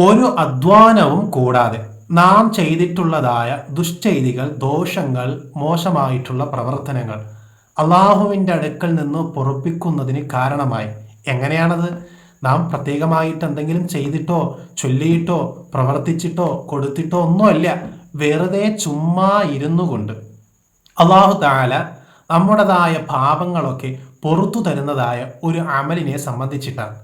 ഒരു അധ്വാനവും കൂടാതെ നാം ചെയ്തിട്ടുള്ളതായ ദുഷ്ചെയ്തികൾ ദോഷങ്ങൾ മോശമായിട്ടുള്ള പ്രവർത്തനങ്ങൾ അള്ളാഹുവിന്റെ അടുക്കൽ നിന്ന് പൊറപ്പിക്കുന്നതിന് കാരണമായി. എങ്ങനെയാണത്? നാം പ്രത്യേകമായിട്ട് എന്തെങ്കിലും ചെയ്തിട്ടോ ചൊല്ലിയിട്ടോ പ്രവർത്തിച്ചിട്ടോ കൊടുത്തിട്ടോ ഒന്നുമല്ല. വെറുതെ ചുമ്മാ ഇരുന്നു കൊണ്ട് അള്ളാഹു താല നമ്മുടേതായ പാപങ്ങളൊക്കെ പുറത്തു തരുന്നതായ ഒരു അമലിനെ സംബന്ധിച്ചിട്ടാണ്.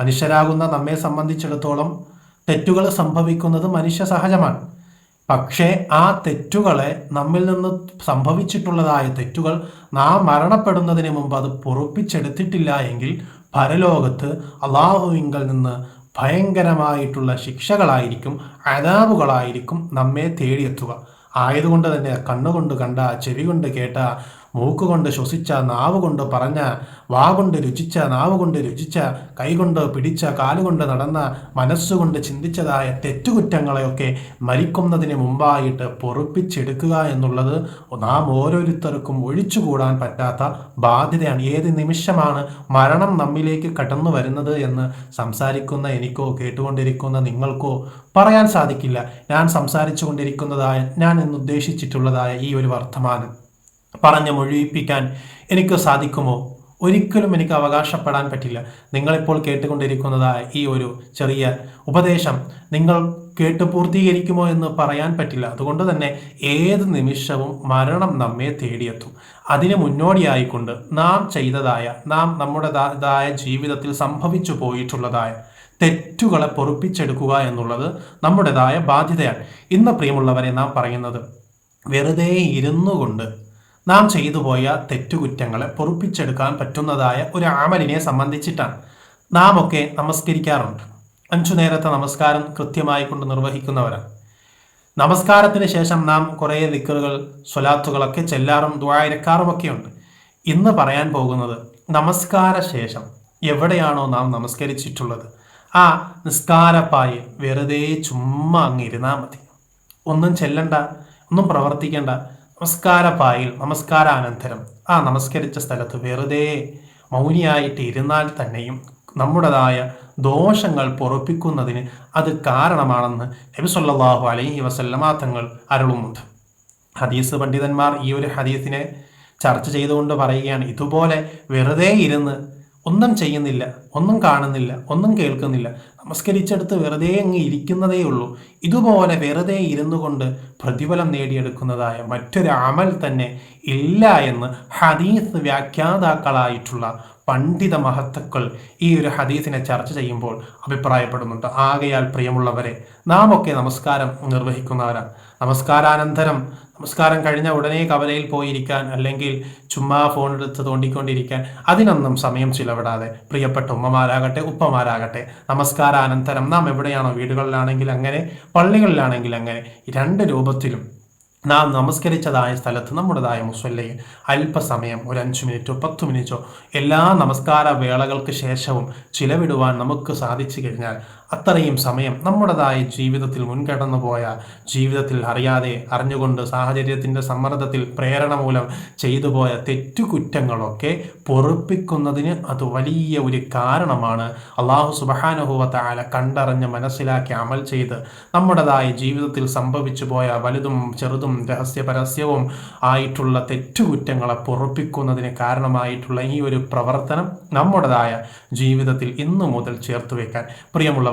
മനുഷ്യരാകുന്ന നമ്മെ സംബന്ധിച്ചിടത്തോളം തെറ്റുകൾ സംഭവിക്കുന്നത് മനുഷ്യ സഹജമാണ്. പക്ഷേ ആ തെറ്റുകളെ നമ്മിൽ നിന്ന് സംഭവിച്ചിട്ടുള്ളതായ തെറ്റുകൾ നാം മരണപ്പെടുന്നതിന് മുമ്പ് അത് പൊറുപ്പിച്ചെടുത്തിട്ടില്ല എങ്കിൽ പരലോകത്ത് അള്ളാഹുവിങ്കൽ നിന്ന് ഭയങ്കരമായിട്ടുള്ള ശിക്ഷകളായിരിക്കും അതാവുകളായിരിക്കും നമ്മെ തേടിയെത്തുക. ആയതുകൊണ്ട് തന്നെ കണ്ണുകൊണ്ട് കണ്ട ചെവി കൊണ്ട് കേട്ട മൂക്കുകൊണ്ട് ശ്വസിച്ച നാവ് കൊണ്ട് പറഞ്ഞ വാ കൊണ്ട് രുചിച്ച നാവ് കൊണ്ട് രുചിച്ച കൈകൊണ്ട് പിടിച്ച കാലുകൊണ്ട് നടന്ന മനസ്സുകൊണ്ട് ചിന്തിച്ചതായ തെറ്റുകുറ്റങ്ങളെയൊക്കെ മരിക്കുന്നതിന് മുമ്പായിട്ട് പൊറുപ്പിച്ചെടുക്കുക എന്നുള്ളത് നാം ഓരോരുത്തർക്കും ഒഴിച്ചുകൂടാൻ പറ്റാത്ത ബാധ്യതയാണ്. ഏത് നിമിഷമാണ് മരണം നമ്മിലേക്ക് കടന്നു വരുന്നത് എന്ന് സംസാരിക്കുന്ന എനിക്കോ കേട്ടുകൊണ്ടിരിക്കുന്ന നിങ്ങൾക്കോ പറയാൻ സാധിക്കില്ല. ഞാൻ സംസാരിച്ചു കൊണ്ടിരിക്കുന്നതായ ഞാൻ എന്ന് ഉദ്ദേശിച്ചിട്ടുള്ളതായ ഈ ഒരു വർത്തമാനം. പറഞ്ഞ് മുഴുവിപ്പിക്കാൻ എനിക്ക് സാധിക്കുമോ? ഒരിക്കലും എനിക്ക് അവകാശപ്പെടാൻ പറ്റില്ല. നിങ്ങളിപ്പോൾ കേട്ടുകൊണ്ടിരിക്കുന്നതായ ഈ ഒരു ചെറിയ ഉപദേശം നിങ്ങൾ കേട്ട് പൂർത്തീകരിക്കുമോ എന്ന് പറയാൻ പറ്റില്ല. അതുകൊണ്ട് തന്നെ ഏത് നിമിഷവും മരണം നമ്മെ തേടിയെത്തും. അതിന് മുന്നോടിയായിക്കൊണ്ട് നാം ചെയ്തതായ നാം നമ്മുടേതായ ജീവിതത്തിൽ സംഭവിച്ചു പോയിട്ടുള്ളതായ തെറ്റുകളെ പൊറുപ്പിച്ചെടുക്കുക എന്നുള്ളത് നമ്മുടേതായ ബാധ്യതയാണ്. ഇന്ന് പ്രിയമുള്ളവരെ നാം പറയുന്നത് വെറുതെ ഇരുന്നു കൊണ്ട് നാം ചെയ്തു പോയ തെറ്റുകുറ്റങ്ങളെ പൊറുപ്പിച്ചെടുക്കാൻ പറ്റുന്നതായ ഒരു ആമലിനെ സംബന്ധിച്ചിട്ടാണ് നാം ഒക്കെ നമസ്കരിക്കാറുണ്ട്. അഞ്ചു നേരത്തെ നമസ്കാരം കൃത്യമായി കൊണ്ട് നിർവഹിക്കുന്നവരാണ്. നമസ്കാരത്തിന് ശേഷം നാം കുറേ ദിക്കറുകൾ സ്വലാത്തുകളൊക്കെ ചെല്ലാറും ദ്വായരക്കാറുമൊക്കെ ഉണ്ട് ഇന്ന് പറയാൻ പോകുന്നത് നമസ്കാര ശേഷം എവിടെയാണോ നാം നമസ്കരിച്ചിട്ടുള്ളത്? ആ നിസ്കാരപ്പായി വെറുതെ ചുമ്മാ അങ്ങ് ഇരുന്നാൽ മതി. ഒന്നും ചെല്ലണ്ട ഒന്നും പ്രവർത്തിക്കേണ്ട. നമസ്കാരപ്പായിൽ നമസ്കാരാനന്തരം. ആ നമസ്കരിച്ച സ്ഥലത്ത് വെറുതെ മൗനിയായിട്ട് ഇരുന്നാൽ തന്നെയും നമ്മുടേതായ ദോഷങ്ങൾ പൊറപ്പിക്കുന്നതിന് അത് കാരണമാണെന്ന് നബി സല്ലല്ലാഹു അലൈഹി വസല്ലമ തങ്ങൾ അരുളുമുണ്ട് ഹദീസ് പണ്ഡിതന്മാർ ഈ ഒരു ഹദീസിനെ ചർച്ച ചെയ്തുകൊണ്ട് പറയുകയാണ് ഇതുപോലെ വെറുതെ ഇരുന്ന് ഒന്നും ചെയ്യുന്നില്ല ഒന്നും കാണുന്നില്ല ഒന്നും കേൾക്കുന്നില്ല. നമസ്കരിച്ചെടുത്ത് വെറുതെ അങ്ങ് ഇരിക്കുന്നതേ ഉള്ളൂ. ഇതുപോലെ വെറുതെ ഇരുന്നു കൊണ്ട് പ്രതിഫലം നേടിയെടുക്കുന്നതായ മറ്റൊരു അമൽ തന്നെ ഇല്ല എന്ന് ഹദീസ് വ്യാഖ്യാതാക്കളായിട്ടുള്ള പണ്ഡിത മഹത്തുക്കൾ ഈ ഒരു ഹദീസിനെ ചർച്ച ചെയ്യുമ്പോൾ അഭിപ്രായപ്പെടുന്നുണ്ട്. ആകയാൽ പ്രിയമുള്ളവരെ നാം ഒക്കെ നമസ്കാരം നിർവഹിക്കുന്നവരാണ്. നമസ്കാരാനന്തരം. നമസ്കാരം കഴിഞ്ഞ ഉടനെ കവലയിൽ പോയിരിക്കാൻ അല്ലെങ്കിൽ ചുമ്മാ ഫോൺ എടുത്ത് തോണ്ടിക്കൊണ്ടിരിക്കാൻ അതിനൊന്നും സമയം ചിലവിടാതെ. പ്രിയപ്പെട്ട ഉമ്മമാരാകട്ടെ ഉപ്പമാരാകട്ടെ നമസ്കാരാനന്തരം. നാം എവിടെയാണോ വീടുകളിലാണെങ്കിൽ അങ്ങനെ പള്ളികളിലാണെങ്കിൽ അങ്ങനെ രണ്ട് രൂപത്തിലും നാം നമസ്കരിച്ചതായ സ്ഥലത്ത് നമ്മുടേതായ മുസ്വല്ലയിൽ അല്പസമയം ഒരു അഞ്ച് മിനിറ്റോ പത്ത് മിനിറ്റോ എല്ലാ നമസ്കാര വേളകൾക്ക് ശേഷവും ചിലവിടുവാൻ നമുക്ക് സാധിച്ചു കഴിഞ്ഞാൽ അത്രയും സമയം നമ്മുടേതായ ജീവിതത്തിൽ മുൻകടന്നു പോയ ജീവിതത്തിൽ അറിയാതെ അറിഞ്ഞുകൊണ്ട് സാഹചര്യത്തിന്റെ സമ്മർദ്ദത്തിൽ പ്രേരണ മൂലം ചെയ്തു പോയ തെറ്റുകുറ്റങ്ങളൊക്കെ പൊറുപ്പിക്കുന്നതിന് അത് വലിയ ഒരു കാരണമാണ്. അള്ളാഹു സുബഹാനുഭവത്തെ ആല കണ്ടറിഞ്ഞ് മനസ്സിലാക്കി അമൽ ചെയ്ത് നമ്മുടേതായ ജീവിതത്തിൽ സംഭവിച്ചു പോയ വലുതും ചെറുതും രഹസ്യപരസ്യവും ആയിട്ടുള്ള തെറ്റുകുറ്റങ്ങളെ പൊറുപ്പിക്കുന്നതിന് കാരണമായിട്ടുള്ള ഈ ഒരു പ്രവർത്തനം നമ്മുടേതായ ജീവിതത്തിൽ ഇന്നു മുതൽ ചേർത്ത് വെക്കാൻ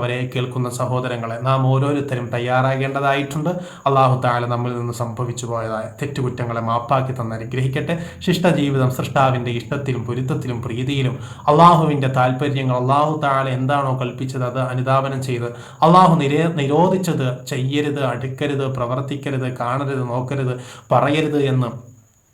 പ്രിയമുള്ളവരെ കേൾക്കുന്ന സഹോദരങ്ങളെ നാം ഓരോരുത്തരും തയ്യാറാകേണ്ടതായിട്ടുണ്ട്. അള്ളാഹു താല നമ്മിൽ നിന്ന് സംഭവിച്ചു പോയതായ തെറ്റുകുറ്റങ്ങളെ മാപ്പാക്കി തന്ന് അനുഗ്രഹിക്കട്ടെ. ശിഷ്ടജീവിതം സൃഷ്ടാവിന്റെ ഇഷ്ടത്തിലും പൊരുത്തത്തിലും പ്രീതിയിലും അള്ളാഹുവിന്റെ താല്പര്യങ്ങൾ അള്ളാഹു താല എന്താണോ കൽപ്പിച്ചത് അത് അനുധാപനം ചെയ്ത് അള്ളാഹു നിരേ നിരോധിച്ചത് ചെയ്യരുത് അടുക്കരുത് പ്രവർത്തിക്കരുത് കാണരുത് നോക്കരുത് പറയരുത് എന്ന്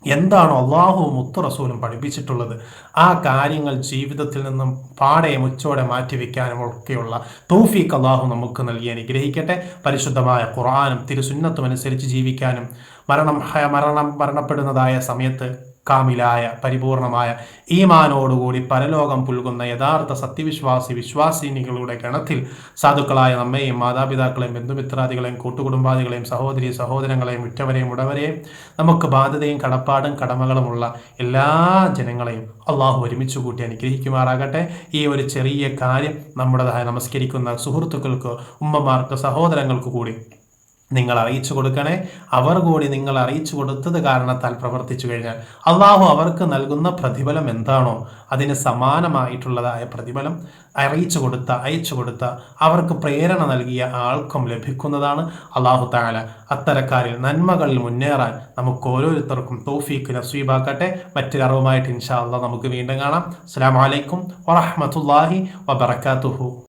എന്താണോ അള്ളാഹുവും മുത്തു റസൂലും പഠിപ്പിച്ചിട്ടുള്ളത്. ആ കാര്യങ്ങൾ ജീവിതത്തിൽ നിന്നും പാടെ മുച്ചോടെ മാറ്റിവെക്കാനും ഒക്കെയുള്ള തൗഫീഖ് അള്ളാഹു നമുക്ക് നൽകി അനുഗ്രഹിക്കട്ടെ. പരിശുദ്ധമായ ഖുർആാനും തിരുസുന്നത്തും അനുസരിച്ച് ജീവിക്കാനും മരണം മരണം മരണപ്പെടുന്നതായ സമയത്ത് കാമിലായ പരിപൂർണമായ ഈമാനോടുകൂടി പരലോകം പുൽകുന്ന യഥാർത്ഥ സത്യവിശ്വാസി വിശ്വാസിനികളുടെ ഗണത്തിൽ സാധുക്കളായ നമ്മയും മാതാപിതാക്കളെയും ബന്ധുമിത്രാദികളെയും കൂട്ടുകുടുംബാദികളെയും സഹോദരി സഹോദരങ്ങളെയും ഉറ്റവരെയും ഉടവരെയും നമുക്ക് ബാധ്യതയും കടപ്പാടും കടമകളുമുള്ള എല്ലാ ജനങ്ങളെയും അള്ളാഹു ഒരുമിച്ച് കൂട്ടി അനുഗ്രഹിക്കുമാറാകട്ടെ. ഈ ഒരു ചെറിയ കാര്യം നമ്മുടേതായ നമസ്കരിക്കുന്ന സുഹൃത്തുക്കൾക്ക് ഉമ്മമാർക്ക് സഹോദരങ്ങൾക്ക് കൂടി നിങ്ങൾ അറിയിച്ചു കൊടുക്കണേ. അവർ കൂടി നിങ്ങൾ അറിയിച്ചു കൊടുത്തത് കാരണത്താൽ പ്രവർത്തിച്ചു കഴിഞ്ഞാൽ അള്ളാഹു അവർക്ക് നൽകുന്ന പ്രതിഫലം എന്താണോ? അതിന് സമാനമായിട്ടുള്ളതായ പ്രതിഫലം അറിയിച്ചു കൊടുത്ത അയച്ചു കൊടുത്ത അവർക്ക് പ്രേരണ നൽകിയ ആൾക്കും ലഭിക്കുന്നതാണ് അള്ളാഹു താല അത്തരക്കാരിൽ നന്മകളിൽ മുന്നേറാൻ നമുക്ക് ഓരോരുത്തർക്കും തോഫീക്ക് നസീബാക്കട്ടെ. മറ്റൊരറിവുമായിട്ട് ഇൻഷാ അള്ളാഹ് നമുക്ക് വീണ്ടും കാണാം. അസ്സാം വലൈക്കും വറഹമത്തല്ലാഹി വബർക്കാത്തുഹു